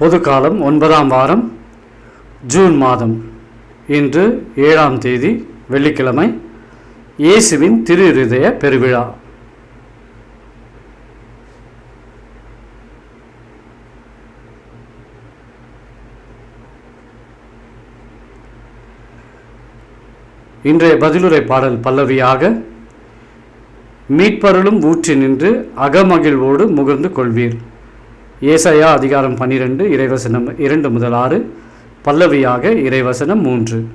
பொதுக்காலம் ஒன்பதாம் வாரம் ஜூன் மாதம். இன்று ஏழாம் தேதி வெள்ளிக்கிழமை இயேசுவின் திரு இருதய பெருவிழா. இன்றைய பதிலுரை பாடல் பல்லவியாக மீட்பருளும் ஊற்றி நின்று அகமகிழ்வோடு முகர்ந்து கொள்வீர். ஏசாயா அதிகாரம் பன்னிரெண்டு இறைவசனம் இரண்டு முதல் ஆறு பல்லவியாக இறைவசனம் மூன்று.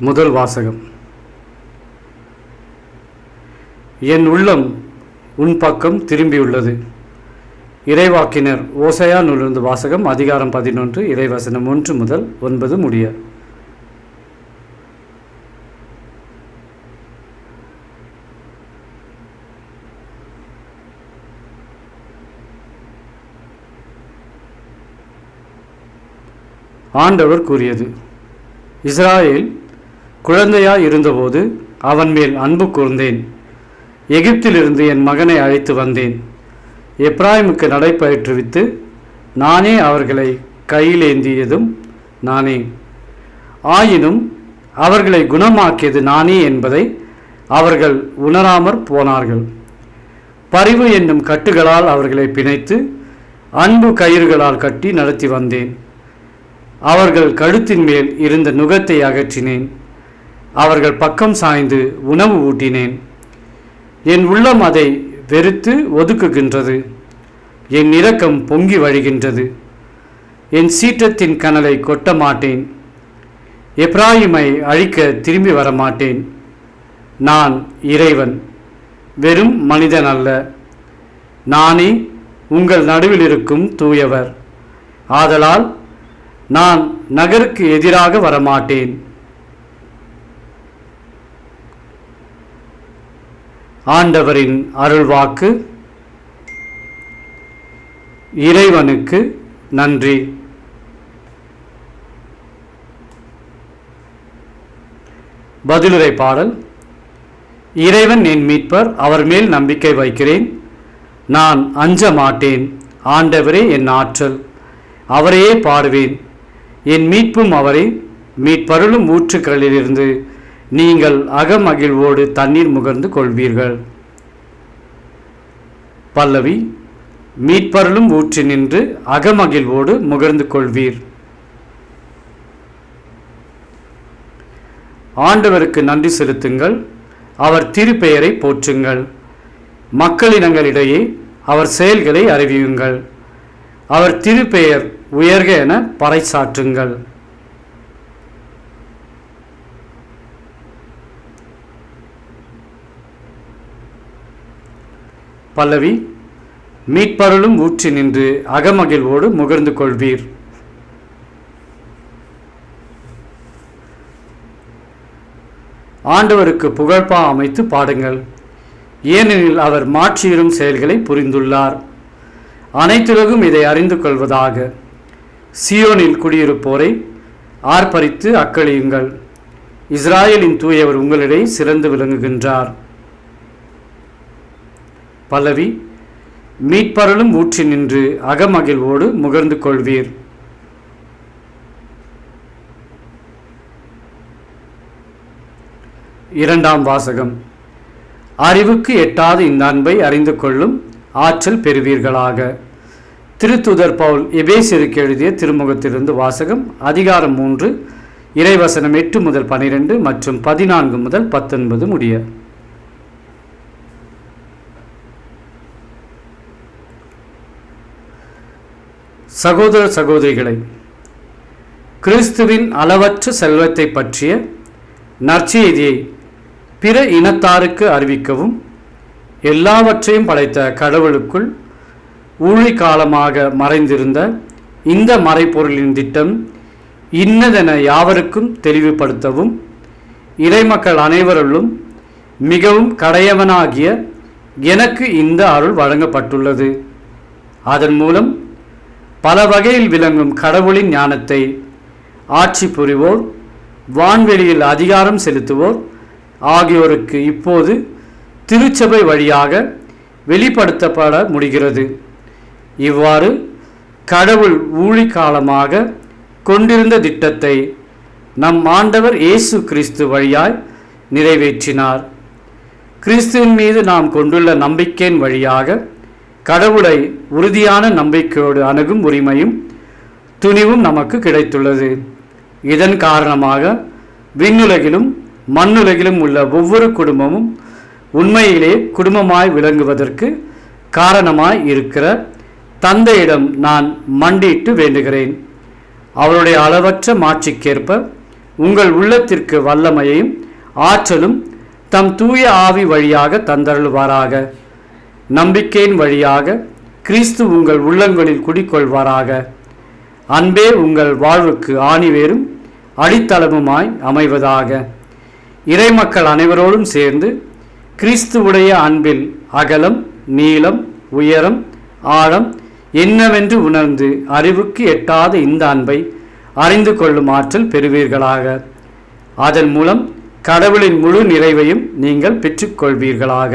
முதல் வாசகம். என் உள்ளம் உன் பக்கம் திரும்பியுள்ளது. இறைவாக்கினர் ஓசையா நூலிருந்து வாசகம் அதிகாரம் பதினொன்று இறைவசனம் ஒன்று முதல் ஒன்பது முடிய. ஆண்டவர் கூறியது இஸ்ராயேல் குழந்தையாய் இருந்தபோது அவன் மேல் அன்பு கூர்ந்தேன். எகிப்திலிருந்து என் மகனை அழைத்து வந்தேன். எப்ராயிமுக்கு நடைபயிற்றுவித்து நானே அவர்களை கையிலேந்தியதும் நானே. ஆயினும் அவர்களை குணமாக்கியது நானே என்பதை அவர்கள் உணராமற் போனார்கள். பரிவு என்னும் கட்டுகளால் அவர்களை பிணைத்து அன்பு கயிறுகளால் கட்டி நடத்தி வந்தேன். அவர்கள் கழுத்தின் மேல் இருந்த நுகத்தை அகற்றினேன். அவர்கள் பக்கம் சாய்ந்து உணவு ஊட்டினேன். என் உள்ளம் அதை வெறுத்து ஒதுக்குகின்றது. என் இரக்கம் பொங்கி வழிகின்றது. என் சீற்றத்தின் கனலை கொட்ட மாட்டேன். எப்ராயிமை அழிக்க திரும்பி வரமாட்டேன் நான் இறைவன் வெறும் மனிதன் அல்ல. நானே உங்கள் நடுவில் இருக்கும் தூயவர். ஆதலால் நான் நகருக்கு எதிராக வரமாட்டேன். ஆண்டவரின் அருள்வாக்கு இறைவனுக்கு நன்றி. பதிலுரை பாடல் இறைவன் என் மீட்பர் அவர் மேல் நம்பிக்கை வைக்கிறேன். நான் அஞ்ச மாட்டேன் ஆண்டவரே என் ஆற்றல். அவரையே பாடுவேன் என் மீட்பும் அவரே மீட்பருளும் ஊற்றுக்களிலிருந்து நீங்கள் அகமகிழ்வோடு தண்ணீர் முகர்ந்து கொள்வீர்கள். பல்லவி மீட்பருளும் ஊற்றி நின்று அகமகிழ்வோடு முகர்ந்து கொள்வீர். ஆண்டவருக்கு நன்றி செலுத்துங்கள். அவர் திருப்பெயரை போற்றுங்கள். மக்களினங்களிடையே அவர் செயல்களை அறிவியுங்கள். அவர் திருப்பெயர் உயர்க என பறைசாற்றுங்கள். பல்லவி மீட்பருளும் ஊற்றி நின்று அகமகிழ்வோடு முகர்ந்து கொள்வீர். ஆண்டவருக்கு புகழ்பா அமைத்து பாடுங்கள். ஏனெனில் அவர் மாற்றியிடும் செயல்களை புரிந்துள்ளார். அனைத்துலகும் இதை அறிந்து கொள்வதாக. சியோனில் குடியிருப்போரை ஆர்ப்பரித்து அக்களியுங்கள். இஸ்ராயலின் தூயவர் உங்களிடையே சிறந்து விளங்குகின்றார். பல்லவி மீட்பரலும் ஊற்றி நின்று அகமகிழ்வோடு முகர்ந்து கொள்வீர். இரண்டாம் வாசகம். அறிவுக்கு எட்டாத இந்த அன்பை அறிந்து கொள்ளும் ஆற்றல் பெறுவீர்களாக. திருத்துதர் பவுல் எபேசியருக்கு எழுதிய திருமுகத்திலிருந்து வாசகம் அதிகாரம் மூன்று இறைவசனம் எட்டு முதல் பனிரெண்டு மற்றும் பதினான்கு முதல் பத்தொன்பது முடிய. சகோதர சகோதரிகளை கிறிஸ்துவின் அளவற்ற செல்வத்தை பற்றிய நற்செய்தியை பிற இனத்தாருக்கு அறிவிக்கவும் எல்லாவற்றையும் படைத்த கடவுளுக்குள் ஊழி காலமாக மறைந்திருந்த இந்த மறைப்பொருளின் திட்டம் இன்னதென யாவருக்கும் தெளிவுபடுத்தவும் இறைமக்கள் அனைவருள்ளும் மிகவும் கடையவனாகிய எனக்கு இந்த அருள் வழங்கப்பட்டுள்ளது. அதன் மூலம் பல வகையில் விளங்கும் கடவுளின் ஞானத்தை ஆட்சி புரிவோர் வான்வெளியில் அதிகாரம் செலுத்துவோர் ஆகியோருக்கு இப்போது திருச்சபை வழியாக வெளிப்படுத்தப்பட முடிகிறது. இவ்வாறு கடவுள் ஊழி காலமாக கொண்டிருந்த திட்டத்தை நம் ஆண்டவர் இயேசு கிறிஸ்து வழியாய் நிறைவேற்றினார். கிறிஸ்துவின் மீது நாம் கொண்டுள்ள நம்பிக்கையின் வழியாக கடவுளை உறுதியான நம்பிக்கையோடு அணுகும் உரிமையும் துணிவும் நமக்கு கிடைத்துள்ளது. இதன் காரணமாக விண்ணுலகிலும் மண்ணுலகிலும் உள்ள ஒவ்வொரு குடும்பமும் உண்மையிலே குடும்பமாய் விளங்குவதற்கு காரணமாய் இருக்கிற தந்தையிடம் நான் மண்டிட்டு வேண்டுகிறேன். அவருடைய அளவற்ற மாட்சிக்கேற்ப உங்கள் உள்ளத்திற்கு வல்லமையையும் ஆற்றலும் தம் தூய ஆவி வழியாக தந்தருள்வாராக. நம்பிக்கையின் வழியாக கிறிஸ்து உங்கள் உள்ளங்களில் குடிக்கொள்வாராக. அன்பே உங்கள் வாழ்வுக்கு ஆணிவேரும் அடித்தளமுமாய் அமைவதாக. இறைமக்கள் அனைவரோடும் சேர்ந்து கிறிஸ்துவுடைய அன்பில் அகலம் நீளம் உயரம் ஆழம் என்னவென்று உணர்ந்து அறிவுக்கு எட்டாத இந்த அன்பை அறிந்து கொள்ளும் ஆற்றல் பெறுவீர்களாக. அதன் மூலம் கடவுளின் முழு நிறைவையும் நீங்கள் பெற்றுக்கொள்வீர்களாக.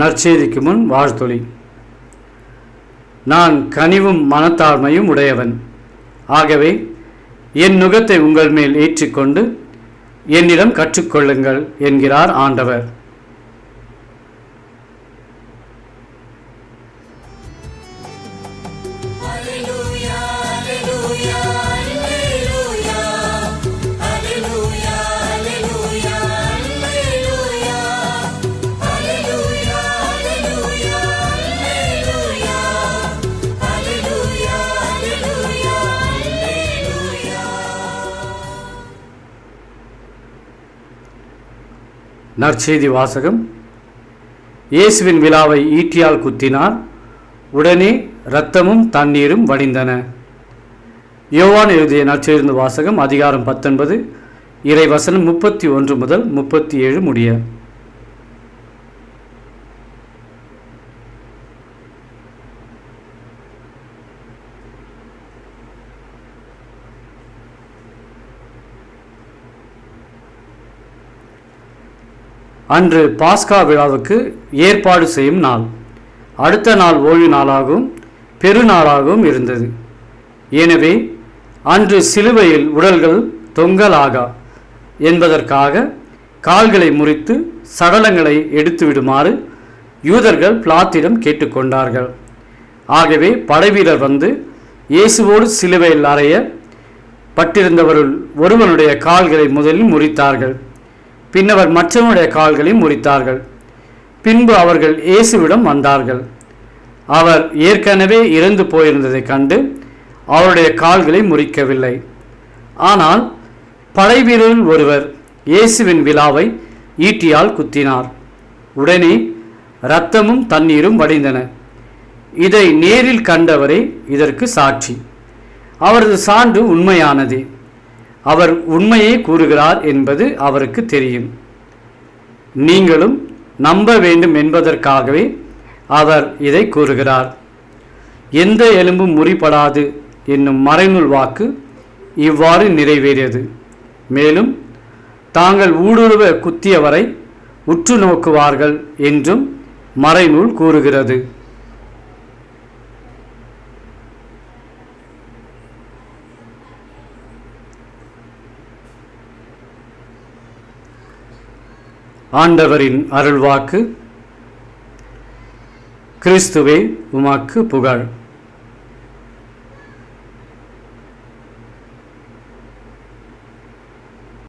நற்செய்திக்கு முன் வாழ்த்தொழி நான் கனிவும் மனத்தாழ்மையும் உடையவன். ஆகவே என் நுகத்தை உங்கள் மேல் ஏற்றிக்கொண்டு என்னிடம் கற்றுக்கொள்ளுங்கள் என்கிறார் ஆண்டவர். நற்செய்தி வாசகம். இயேசுவின் விழாவை ஈட்டியால் குத்தினார். உடனே இரத்தமும் தண்ணீரும் வடிந்தன. யோவான் எழுதிய நற்செய்தி வாசகம் அதிகாரம் பத்தொன்பது இறை வசனம் முப்பத்தி ஒன்று முதல் முப்பத்தி ஏழு முடிய. அன்று பாஸ்கா விழாவுக்கு ஏற்பாடு செய்யும் நாள். அடுத்த நாள் ஓய்வு நாளாகவும் பெருநாளாகவும் இருந்தது. எனவே அன்று சிலுவையில் உடல்கள் தொங்கலாகா என்பதற்காக கால்களை முறித்து சடலங்களை எடுத்து விடுமாறு யூதர்கள் பிளாத்திடம் கேட்டுக்கொண்டார்கள் ஆகவே படைவீரர் வந்து இயேசுவோடு சிலுவையில் அறைய பட்டிருந்தவருள் ஒருவனுடைய கால்களை முதலில் முறித்தார்கள். பின்னவர் மற்றவனுடைய கால்களை முறித்தார்கள். பின்பு அவர்கள் இயேசுவிடம் வந்தார்கள். அவர் ஏற்கனவே இறந்து போயிருந்ததைக் கண்டு அவருடைய கால்களை முறிக்கவில்லை. ஆனால் படைவீரரில் ஒருவர் இயேசுவின் விழாவை ஈட்டியால் குத்தினார். உடனே இரத்தமும் தண்ணீரும் வடிந்தன. இதை நேரில் கண்டவரே இதற்கு சாட்சி. அவரது சான்று உண்மையானது. அவர் உண்மையை கூறுகிறார் என்பது அவருக்கு தெரியும். நீங்களும் நம்ப வேண்டும் என்பதற்காகவே அவர் இதை கூறுகிறார். எந்த எலும்பும் முறிப்படாது என்னும் மறைநூல் வாக்கு இவ்வாறு நிறைவேறியது. மேலும் தாங்கள் ஊடுருவ குத்தியவரை உற்று நோக்குவார்கள் என்றும் மறைநூல் கூறுகிறது. ஆண்டவரின் அருள்வாக்கு கிறிஸ்துவே உமாக்கு புகழ்.